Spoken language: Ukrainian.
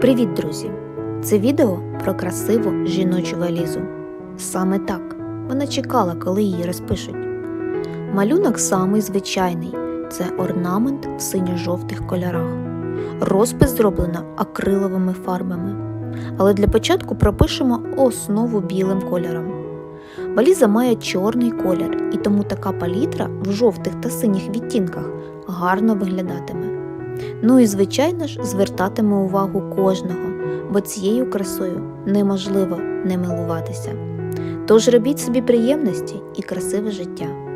Привіт, друзі! Це відео про красиву жіночу валізу. Саме так вона чекала, коли її розпишуть. Малюнок самий звичайний це орнамент в синьо-жовтих кольорах. Розпис зроблено акриловими фарбами. Але для початку пропишемо основу білим кольором. Валіза має чорний колір, і тому така палітра в жовтих та синіх відтінках гарно виглядатиме. Ну і звичайно ж звертатиме увагу кожного, бо цією красою неможливо не милуватися. Тож робіть собі приємності і красиве життя.